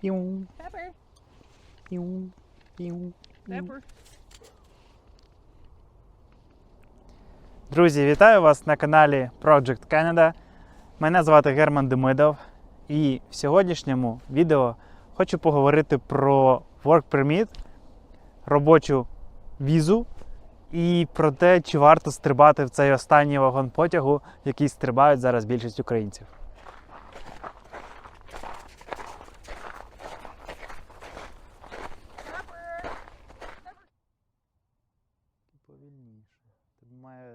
Піу, Pepper. піу, піу. Pepper. Друзі, вітаю вас на каналі Project Canada. Мене звати Герман Демидов. І в сьогоднішньому відео хочу поговорити про Work Permit, робочу візу і про те, чи варто стрибати в цей останній вагон потягу, який стрибають зараз більшість українців.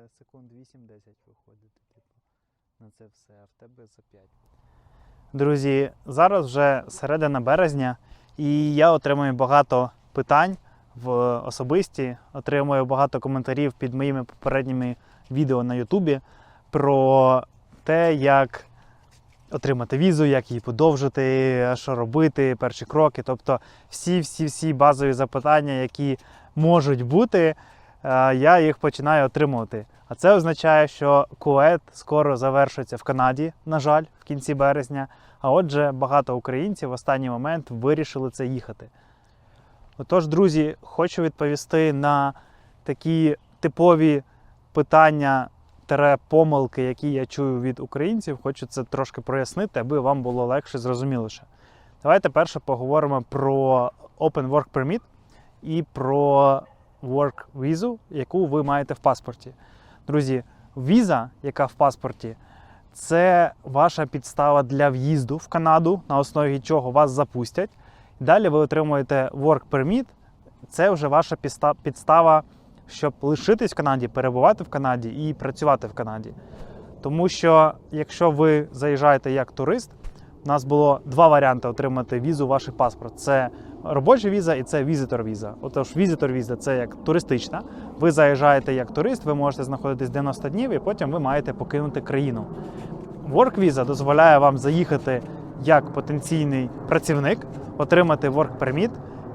Секунд 8-10 виходити, типу, на це все, а в тебе за 5. Друзі, зараз вже середина березня, і я отримую багато питань в особисті, отримую багато коментарів під моїми попередніми відео на Ютубі про те, як отримати візу, як її подовжити, що робити, перші кроки. Тобто всі-всі-всі базові запитання, які можуть бути, я їх починаю отримувати. А це означає, що кует скоро завершиться в Канаді, на жаль, в кінці березня. А отже, багато українців в останній момент вирішили це їхати. Отож, друзі, хочу відповісти на такі типові питання тере помилки, які я чую від українців. Хочу це трошки прояснити, аби вам було легше зрозуміліше. Давайте перше поговоримо про Open Work Permit і про Work Visa, яку ви маєте в паспорті. Друзі, віза, яка в паспорті, це ваша підстава для в'їзду в Канаду, на основі чого вас запустять. Далі ви отримуєте Work Permit. Це вже ваша підста- підстава, щоб лишитись в Канаді, перебувати в Канаді і працювати в Канаді. Тому що, якщо ви заїжджаєте як турист, у нас було два варіанти отримати візу ваш паспорт: це робоча віза і це візитор віза. Отож, візитор віза це як туристична. Ви заїжджаєте як турист, ви можете знаходитись 90 днів, і потім ви маєте покинути країну. Work Visa дозволяє вам заїхати як потенційний працівник, отримати Work Permit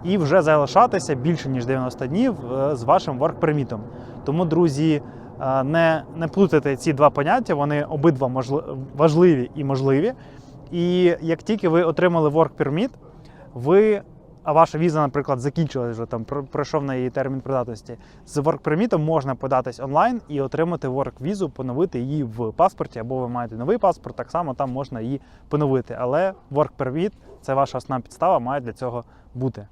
і вже залишатися більше ніж 90 днів е, з вашим Work Permit. Тому, друзі, е, не, не плутайте ці два поняття, вони обидва важливі і можливі. І як тільки ви отримали Work Permit, ви, а ваша віза, наприклад, закінчилась вже там, пройшов на її термін придатності, з Work Permit можна податись онлайн і отримати Work візу, поновити її в паспорті, або ви маєте новий паспорт, так само там можна її поновити. Але Work Permit – це ваша основна підстава, має для цього бути.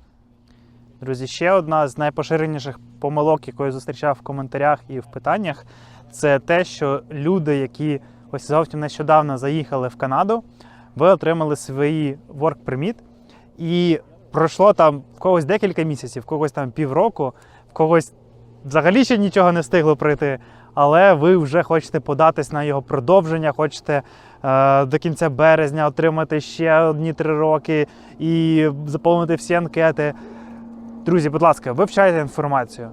Друзі, ще одна з найпоширеніших помилок, яку я зустрічав в коментарях і в питаннях, це те, що люди, які ось зовсім нещодавно заїхали в Канаду, ви отримали свої work permit, і пройшло там в когось декілька місяців, в когось там півроку, в когось взагалі ще нічого не встигло пройти, але ви вже хочете податись на його продовження, хочете е, до кінця березня отримати ще одні три роки і заповнити всі анкети. Друзі, будь ласка, вивчайте інформацію.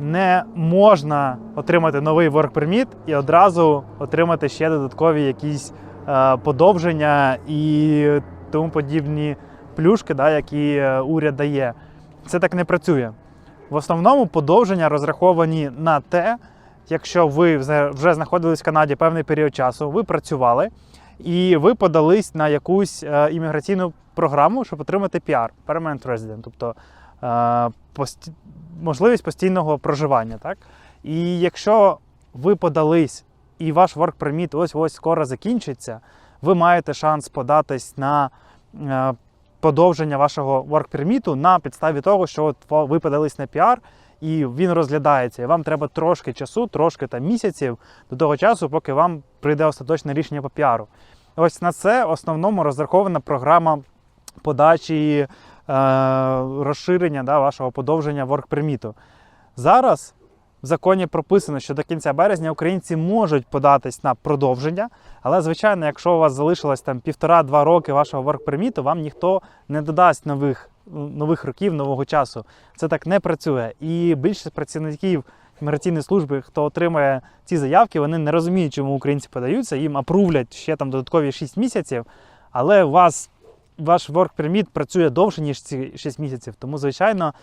Не можна отримати новий work permit і одразу отримати ще додаткові якісь е, подовження і тому подібні плюшки, да, які е, уряд дає. Це так не працює. В основному подовження розраховані на те, якщо ви вже знаходились в Канаді певний період часу, ви працювали і ви подались на якусь е, імміграційну програму, щоб отримати PR, Permanent Resident, тобто е, пості... можливість постійного проживання. Так? І якщо ви подались і ваш work permit ось ось скоро закінчиться, ви маєте шанс податись на подовження вашого permit на підставі того, що от ви подались на PR, і він розглядається. І вам треба трошки часу, трошки там місяців до того часу, поки вам прийде остаточне рішення по піару. Ось на це в основному розрахована програма подачі е, розширення да, вашого подовження permit. Зараз в законі прописано, що до кінця березня українці можуть податись на продовження, але звичайно, якщо у вас залишилось там півтора-два роки вашого permit, вам ніхто не додасть нових, нових років, нового часу. Це так не працює. І більшість працівників міграційної служби, хто отримує ці заявки, вони не розуміють, чому українці подаються, їм апрувлять ще там додаткові 6 місяців, але у вас ваш work працює довше, ніж ці 6 місяців. Тому, звичайно,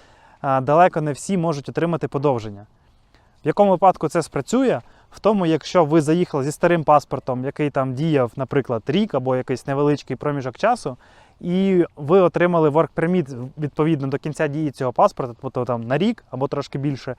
далеко не всі можуть отримати подовження. В якому випадку це спрацює? В тому, якщо ви заїхали зі старим паспортом, який там діяв, наприклад, рік або якийсь невеличкий проміжок часу, і ви отримали work permit відповідно до кінця дії цього паспорта, тобто там на рік або трошки більше.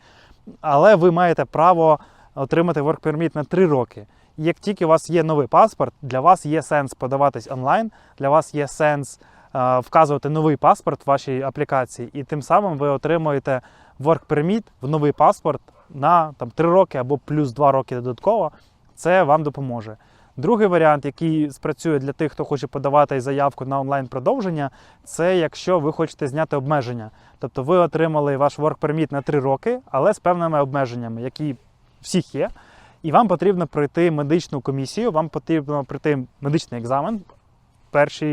Але ви маєте право отримати work permit на 3 роки. І Як тільки у вас є новий паспорт, для вас є сенс подаватись онлайн, для вас є сенс е, вказувати новий паспорт в вашій аплікації, і тим самим ви отримуєте work permit в новий паспорт на там, 3 роки або плюс 2 роки додатково. Це вам допоможе. Другий варіант, який спрацює для тих, хто хоче подавати заявку на онлайн продовження, це якщо ви хочете зняти обмеження. Тобто ви отримали ваш work permit на 3 роки, але з певними обмеженнями, які всіх є. І вам потрібно пройти медичну комісію, вам потрібно пройти медичний екзамен перші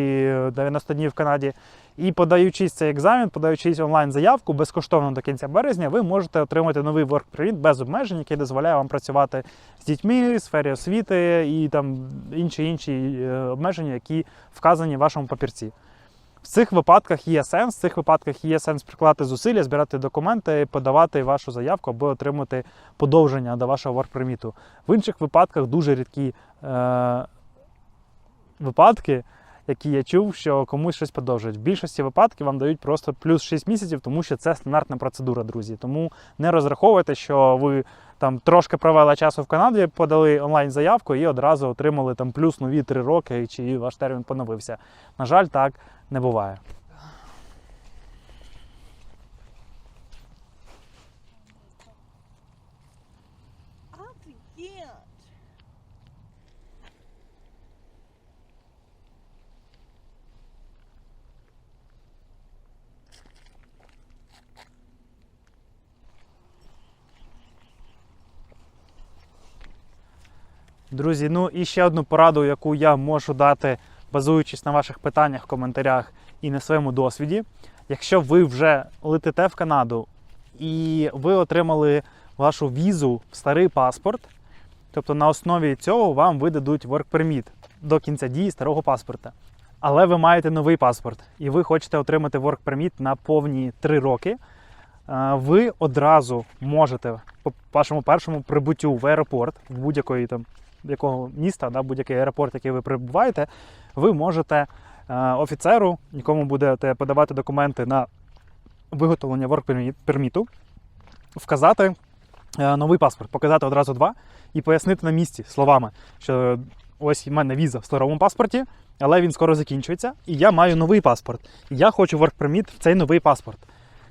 90 днів в Канаді. І подаючись цей екзамен, подаючись онлайн-заявку безкоштовно до кінця березня, ви можете отримати новий work permit без обмежень, який дозволяє вам працювати з дітьми, в сфері освіти і там інші інші е, обмеження, які вказані в вашому папірці. В цих випадках є сенс, в цих випадках є сенс прикладати зусилля, збирати документи, подавати вашу заявку або отримати подовження до вашого work-перміту. В інших випадках дуже рідкі е, випадки, які я чув, що комусь щось подовжують. В більшості випадків вам дають просто плюс 6 місяців, тому що це стандартна процедура, друзі. Тому не розраховуйте, що ви там трошки провели часу в Канаді, подали онлайн-заявку і одразу отримали там плюс нові 3 роки, чи ваш термін поновився. На жаль, так не буває. Друзі, ну і ще одну пораду, яку я можу дати, базуючись на ваших питаннях коментарях і на своєму досвіді. Якщо ви вже летите в Канаду і ви отримали вашу візу в старий паспорт, тобто на основі цього вам видадуть work permit до кінця дії старого паспорта. Але ви маєте новий паспорт, і ви хочете отримати work permit на повні 3 роки. е, Ви одразу можете по вашому першому прибуттю в аеропорт в будь-якої там якого міста, да, будь-який аеропорт, який ви прибуваєте, ви можете е, офіцеру, якому будете подавати документи на виготовлення work перміту, вказати е, новий паспорт, показати одразу два і пояснити на місці словами, що ось в мене віза в старому паспорті, але він скоро закінчується, і я маю новий паспорт. І я хочу permit в цей новий паспорт.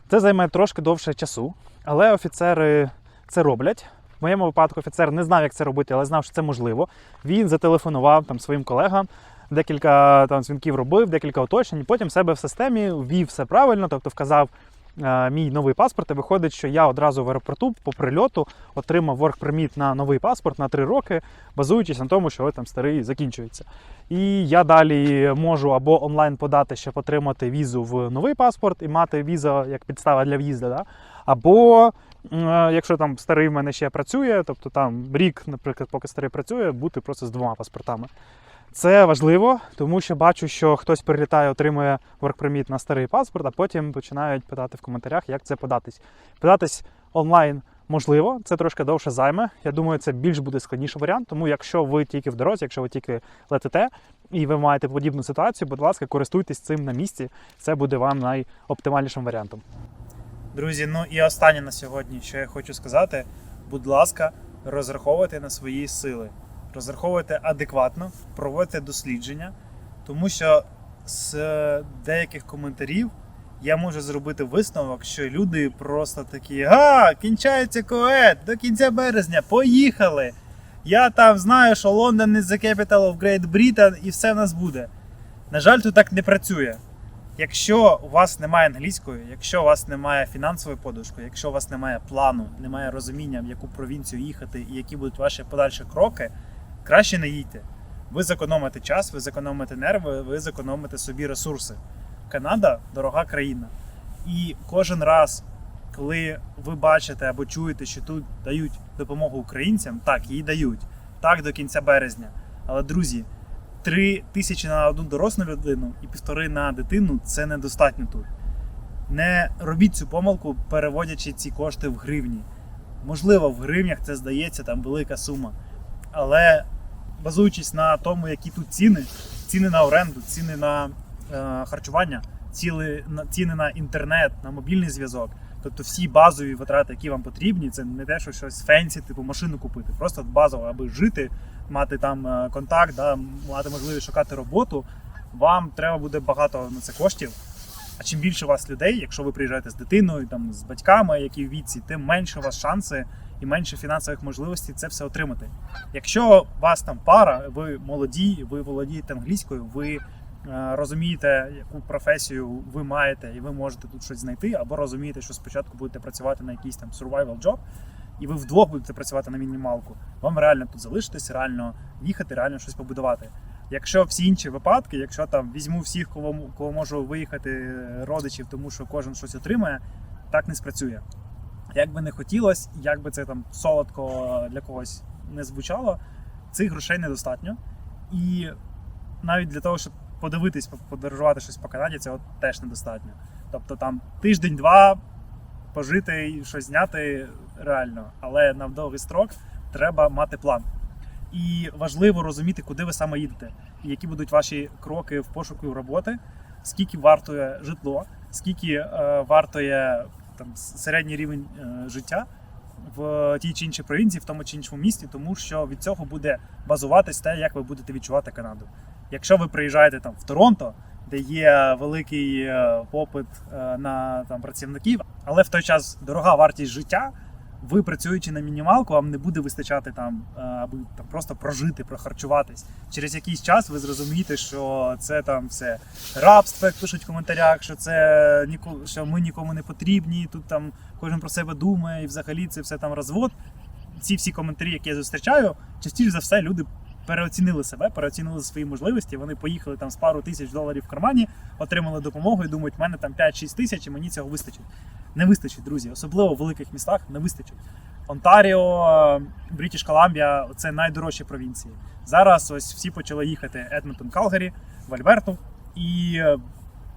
Це займе трошки довше часу, але офіцери це роблять. Моєму випадку офіцер не знав, як це робити, але знав, що це можливо. Він зателефонував там своїм колегам, декілька там дзвінків робив, декілька уточнень. Потім себе в системі ввів все правильно, тобто вказав мій новий паспорт. І виходить, що я одразу в аеропорту по прильоту отримав permit на новий паспорт на три роки, базуючись на тому, що там старий закінчується. І я далі можу або онлайн подати, щоб отримати візу в новий паспорт і мати візу як підстава для в'їзду, да? або е, Якщо там старий в мене ще працює, тобто там рік, наприклад, поки старий працює, бути просто з двома паспортами. Це важливо, тому що бачу, що хтось прилітає, отримує permit на старий паспорт, а потім починають питати в коментарях, як це податись. Податись онлайн можливо, це трошки довше займе. Я думаю, це більш буде складніший варіант. Тому якщо ви тільки в дорозі, якщо ви тільки летите і ви маєте подібну ситуацію, будь ласка, користуйтесь цим на місці. Це буде вам найоптимальнішим варіантом. Друзі, ну і останнє на сьогодні, що я хочу сказати, будь ласка, розраховуйте на свої сили, розраховуйте адекватно, проводьте дослідження, тому що з деяких коментарів я можу зробити висновок, що люди просто такі: а, кінчається коет до кінця березня, поїхали! Я там знаю, що Лондон is the capital of Great Britain і все в нас буде. На жаль, тут так не працює. Якщо у вас немає англійської, якщо у вас немає фінансової подушки, якщо у вас немає плану, немає розуміння, в яку провінцію їхати і які будуть ваші подальші кроки, краще не їдьте. Ви зекономите час, ви зекономите нерви, ви зекономите собі ресурси. Канада дорога країна. І кожен раз, коли ви бачите або чуєте, що тут дають допомогу українцям, так, її дають, так до кінця березня. Але друзі, 3 тисячі на одну дорослу людину і півтори на дитину це недостатньо тут. Не робіть цю помилку, переводячи ці кошти в гривні. Можливо, в гривнях це здається там велика сума. Але базуючись на тому, які тут ціни, ціни на оренду, ціни на е, харчування, ціли, на- ціни на інтернет, на мобільний зв'язок. Тобто всі базові витрати, які вам потрібні, це не те, що щось фенсі, типу машину купити. Просто базово, аби жити, мати там е, контакт, да, мати можливість шукати роботу. Вам треба буде багато на це коштів. А чим більше у вас людей, якщо ви приїжджаєте з дитиною, там з батьками, які в віці, тим менше у вас шанси і менше фінансових можливостей це все отримати. Якщо вас там пара, ви молоді, ви володієте англійською, ви е, розумієте, яку професію ви маєте, і ви можете тут щось знайти, або розумієте, що спочатку будете працювати на якийсь там survival job, і ви вдвох будете працювати на мінімалку, вам реально тут залишитись, реально їхати, реально щось побудувати. Якщо всі інші випадки, якщо там візьму всіх, кого, кого можу виїхати е, родичів, тому що кожен щось отримає, так не спрацює. Як би не хотілося, як би це там солодко для когось не звучало, цих грошей недостатньо. І навіть для того, щоб подивитись, подорожувати щось по Канаді, цього теж недостатньо. Тобто там тиждень-два пожити і щось зняти реально, але на довгий строк треба мати план. І важливо розуміти, куди ви саме їдете, які будуть ваші кроки в пошуку роботи, скільки вартує житло, скільки е, вартує там середній рівень е, життя в тій чи іншій провінції, в тому чи іншому місті, тому що від цього буде базуватись те, як ви будете відчувати Канаду. Якщо ви приїжджаєте там в Торонто, де є великий е, попит е, на там працівників, але в той час дорога вартість життя. Ви працюючи на мінімалку, вам не буде вистачати там, е, аби там просто прожити, прохарчуватись. Через якийсь час ви зрозумієте, що це там все рабство, як пишуть в коментарях, що це що ми нікому не потрібні. Тут там кожен про себе думає, і взагалі це все там розвод. Ці всі коментарі, які я зустрічаю, частіше за все люди переоцінили себе, переоцінили свої можливості. Вони поїхали там з пару тисяч доларів в кармані, отримали допомогу і думають, в мене там 5-6 тисяч, і мені цього вистачить. Не вистачить, друзі, особливо в великих містах не вистачить. Онтаріо, Брітіш Колумбія це найдорожчі провінції. Зараз ось всі почали їхати Едмонтон, Калгарі, в Альберту. І е,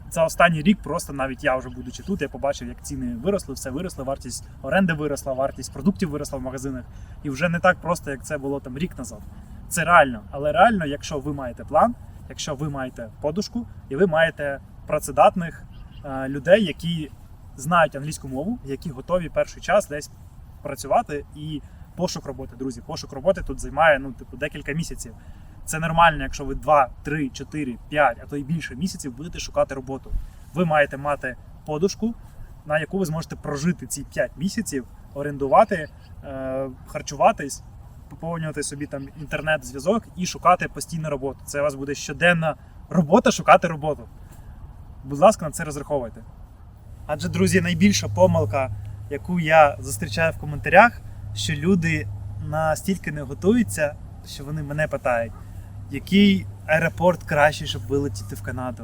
за останній рік просто навіть я вже будучи тут, я побачив, як ціни виросли, все виросли, вартість оренди виросла, вартість продуктів виросла в магазинах. І вже не так просто, як це було там рік назад. Це реально, але реально, якщо ви маєте план, якщо ви маєте подушку і ви маєте працедатних е, людей, які знають англійську мову, які готові перший час десь працювати і пошук роботи, друзі. Пошук роботи тут займає ну, типу, декілька місяців. Це нормально, якщо ви 2, 3, 4, 5, а то й більше місяців будете шукати роботу. Ви маєте мати подушку, на яку ви зможете прожити ці 5 місяців, орендувати, е, харчуватись, поповнювати собі там інтернет-зв'язок і шукати постійну роботу. Це у вас буде щоденна робота шукати роботу. Будь ласка, на це розраховуйте. Адже, друзі, найбільша помилка, яку я зустрічаю в коментарях, що люди настільки не готуються, що вони мене питають, який аеропорт краще, щоб вилетіти в Канаду,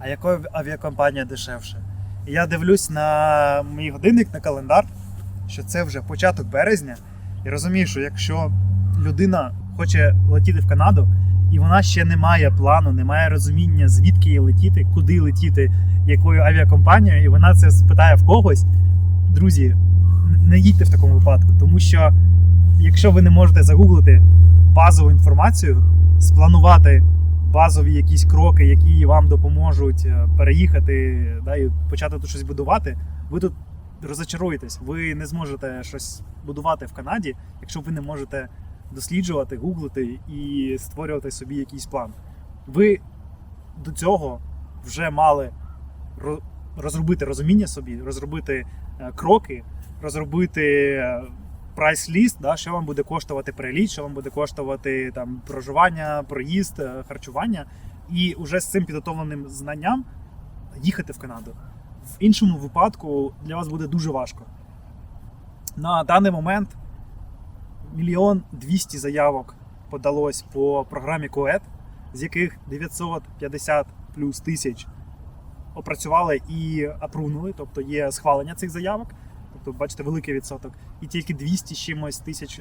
а яка авіакомпанія дешевше. І я дивлюсь на мій годинник, на календар, що це вже початок березня, і розумію, що якщо людина хоче летіти в Канаду, і вона ще не має плану, не має розуміння, звідки їй летіти, куди летіти, якою авіакомпанією, і вона це спитає в когось. Друзі, не їдьте в такому випадку, тому що якщо ви не можете загуглити базову інформацію, спланувати базові якісь кроки, які вам допоможуть е, переїхати да, і почати тут щось будувати, ви тут розочаруєтесь. Ви не зможете щось будувати в Канаді, якщо ви не можете досліджувати, гуглити і створювати собі якийсь план. Ви до цього вже мали розробити розуміння собі, розробити е, кроки, розробити прайс-ліст, да, що вам буде коштувати переліт, що вам буде коштувати там проживання, проїзд, е, харчування, і вже з цим підготовленим знанням їхати в Канаду. В іншому випадку для вас буде дуже важко. На даний момент мільйон двісті заявок подалось по програмі КОЕД, з яких 950 плюс тисяч опрацювали і апрунули, тобто є схвалення цих заявок. Тобто, бачите, великий відсоток. І тільки 200 чимось тисяч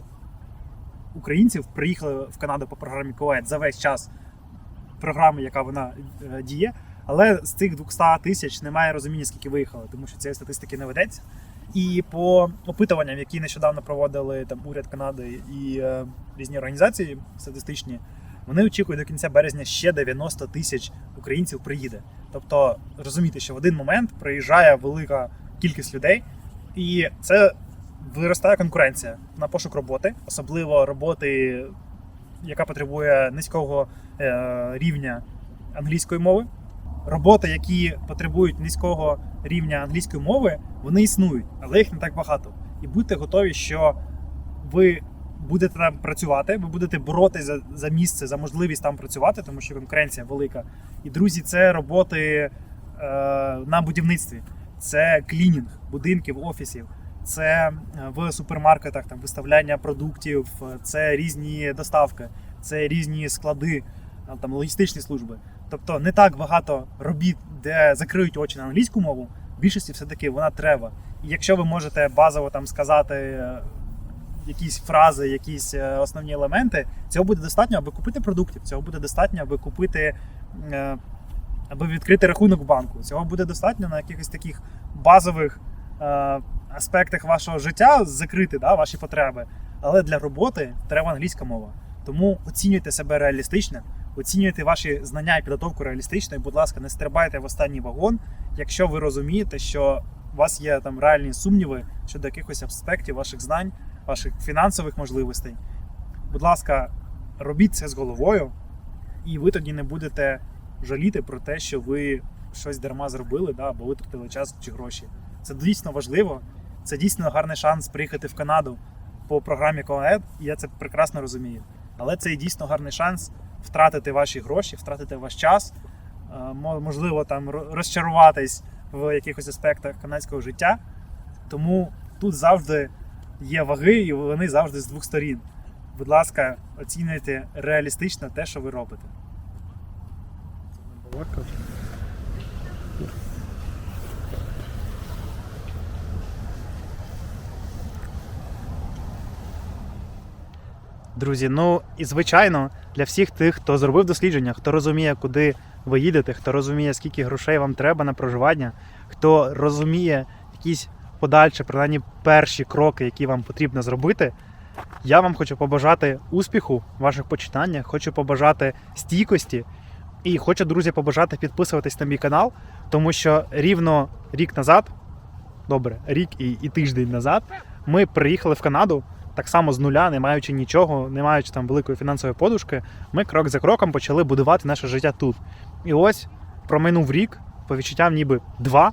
українців приїхали в Канаду по програмі КОЕД за весь час програми, яка вона е, діє. Але з цих 200 тисяч немає розуміння, скільки виїхали, тому що цієї статистики не ведеться. І по опитуванням, які нещодавно проводили там уряд Канади і е, різні організації статистичні, Вони очікують до кінця березня ще 90 тисяч українців приїде. Тобто розумієте, що в один момент приїжджає велика кількість людей, і це виростає конкуренція на пошук роботи, особливо роботи, яка потребує низького е, рівня англійської мови. Роботи, які потребують низького рівня англійської мови, вони існують, але їх не так багато. І будьте готові, що ви будете там працювати, ви будете боротися за, за місце, за можливість там працювати, тому що конкуренція велика. І друзі, це роботи е, на будівництві, це клінінг будинків, офісів, це е, в супермаркетах там виставляння продуктів, це різні доставки, це різні склади, е, там логістичні служби. Тобто не так багато робіт, де закриють очі на англійську мову. В більшості все-таки вона треба. І якщо ви можете базово там сказати е, якісь фрази, якісь е, основні елементи, цього буде достатньо, аби купити продуктів, цього буде достатньо, аби купити, е, аби відкрити рахунок в банку. Цього буде достатньо на якихось таких базових аспектах вашого життя закрити да, ваші потреби. Але для роботи треба англійська мова. Тому оцінюйте себе реалістично, оцінюйте ваші знання і підготовку реалістично. І, будь ласка, не стрибайте в останній вагон, якщо ви розумієте, що у вас є там реальні сумніви щодо якихось аспектів ваших знань, ваших фінансових можливостей. Будь ласка, робіть це з головою, і ви тоді не будете жаліти про те, що ви щось дарма зробили, да, або витратили час чи гроші. Це дійсно важливо. Це дійсно гарний шанс приїхати в Канаду по програмі COED, і я це прекрасно розумію. Але це і дійсно гарний шанс втратити ваші гроші, втратити ваш час, е, можливо, там розчаруватись в якихось аспектах канадського життя. Тому тут завжди є ваги, і вони завжди з двох сторін. Будь ласка, оцінюйте реалістично те, що ви робите. Друзі, ну і звичайно, для всіх тих, хто зробив дослідження, хто розуміє, куди ви їдете, хто розуміє, скільки грошей вам треба на проживання, хто розуміє якісь подальші, принаймні перші кроки, які вам потрібно зробити. Я вам хочу побажати успіху в ваших починаннях, хочу побажати стійкості і хочу, друзі, побажати підписуватись на мій канал, тому що рівно рік назад, добре, рік і, і тиждень назад, ми приїхали в Канаду так само з нуля, не маючи нічого, не маючи там великої фінансової подушки, ми крок за кроком почали будувати наше життя тут. І ось проминув рік, по відчуттям ніби два.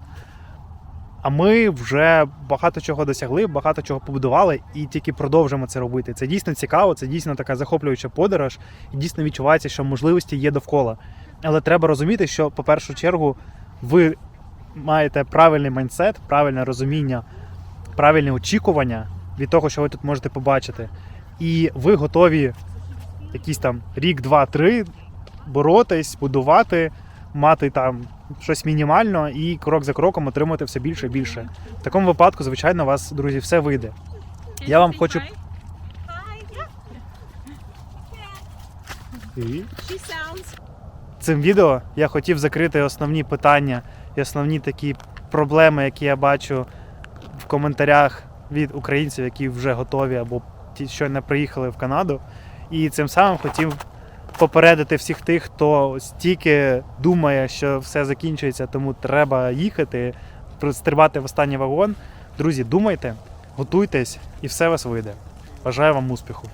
А ми вже багато чого досягли, багато чого побудували і тільки продовжимо це робити. Це дійсно цікаво, це дійсно така захоплююча подорож, і дійсно відчувається, що можливості є довкола. Але треба розуміти, що по першу чергу ви маєте правильний майндсет, правильне розуміння, правильне очікування від того, що ви тут можете побачити. І ви готові якийсь там рік, два, три боротись, будувати, мати там щось мінімально і крок за кроком отримувати все більше і більше. В такому випадку, звичайно, у вас, друзі, все вийде. Я вам хочу- цим відео я хотів закрити основні питання і основні такі проблеми, які я бачу в коментарях від українців, які вже готові або ті, що не приїхали в Канаду. І цим самим хотів попередити всіх тих, хто стільки думає, що все закінчується, тому треба їхати, стрибати в останній вагон. Друзі, думайте, готуйтесь, і все вас вийде. Бажаю вам успіху!